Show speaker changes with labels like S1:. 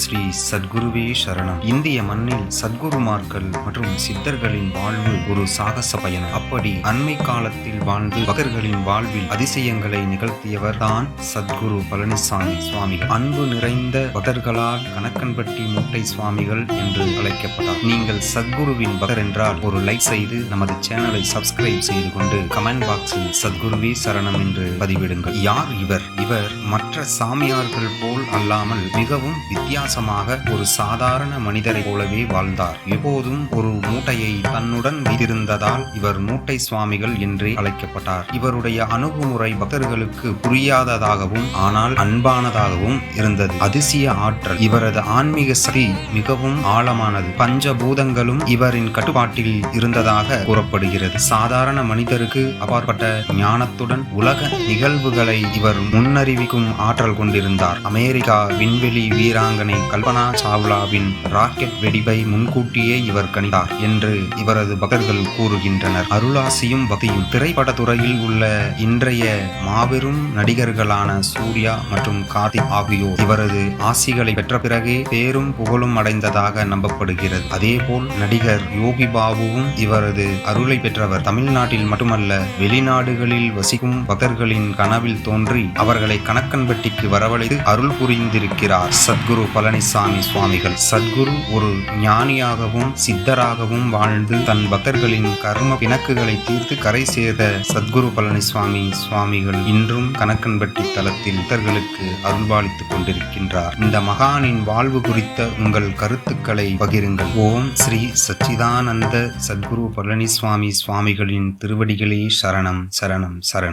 S1: ஸ்ரீ சத்குருவே சரணம். இந்திய மண்ணில் சத்குருமார்கள் மற்றும் சித்தர்களின் வாழ்வு ஒரு சாகச பயணம். அப்படி அண்மை காலத்தில் வாழ்ந்து பகர்களின் வாழ்வில் அதிசயங்களை நிகழ்த்தியவர் தான் சத்குரு பழனிசாமி சுவாமிகள் அன்பு நிறைந்த பகர்களால் கணக்கன்பட்டி மூட்டை சுவாமிகள் என்று அழைக்கப்பட்டார். நீங்கள் சத்குருவின் பகர் என்றால் ஒரு லைக் செய்து நமது சேனலை சப்ஸ்கிரைப் செய்து கொண்டு கமெண்ட் பாக்ஸில் சத்குருவே சரணம் என்று பதிவிடுங்கள். யார் இவர்? இவர் மற்ற சாமியார்கள் போல் அல்லாமல் மிகவும் வித்தியாசமாக ஒரு சாதாரண மனிதரை போலவே வாழ்ந்தார். எப்போதும் ஒரு மூட்டையை தன்னுடன் வைத்திருந்ததால் இவர் மூட்டை சுவாமிகள் என்றே அழைக்கப்பட்டார். இவருடைய அணுகுமுறை பக்தர்களுக்கு புரியாததாகவும் ஆனால் அன்பானதாகவும் இருந்தது. அதிசய ஆற்றல். இவரது ஆன்மீக சக்தி மிகவும் ஆழமானது. பஞ்சபூதங்களும் இவரின் கட்டுப்பாட்டில் இருந்ததாக கூறப்படுகிறது. சாதாரண மனிதருக்கு அப்பாற்பட்ட ஞானத்துடன் உலக நிகழ்வுகளை இவர் முன்னறிவிக்கும் ஆற்றல் கொண்டிருந்தார். அமெரிக்கா விண்வெளி வீராங்கனை கல்பனா சாவ்லாவின் ராக்கெட் வெடிவை முன்கூட்டியே இவர் கணித்தார் என்று இவரது பக்தர்கள் கூறுகின்றனர். அருளாசியும் பக்தியும் திரைப்பட துறையில் உள்ள இன்றைய மாபெரும் நடிகர்களான சூர்யா மற்றும் கார்த்திக் ஆகியோர் இவரது ஆசிகளை பெற்ற பிறகே பேரும் புகழும் அடைந்ததாக நம்பப்படுகிறது. அதேபோல் நடிகர் யோகி பாபுவும் இவரது அருளை பெற்றவர். தமிழ்நாட்டில் மட்டுமல்ல வெளிநாடுகளில் வசிக்கும் பக்தர்களின் கனவில் தோன்றி அவர்களை கணக்கன்பட்டிக்கு வரவழைத்து அருள் புரிந்திருக்கிறார். சத்குரு பழனிசாமி சுவாமிகள். சத்குரு ஒரு ஞானியாகவும் சித்தராகவும் வாழ்ந்து தன் பக்தர்களின் கர்ம பிணக்குகளை தீர்த்து கரை சேர்த்த சத்குரு பழனிசாமி சுவாமிகள் இன்றும் கணக்கன்பட்டி தலத்தில் பக்தர்களுக்கு அருள்பாலித்துக் கொண்டிருக்கின்றார். இந்த மகானின் வாழ்வு குறித்த உங்கள் கருத்துக்களை பகிருங்கள். ஓம் ஸ்ரீ சச்சிதானந்த சத்குரு பழனிசுவாமி சுவாமிகளின் திருவடிகளே சரணம் சரணம் சரணம்.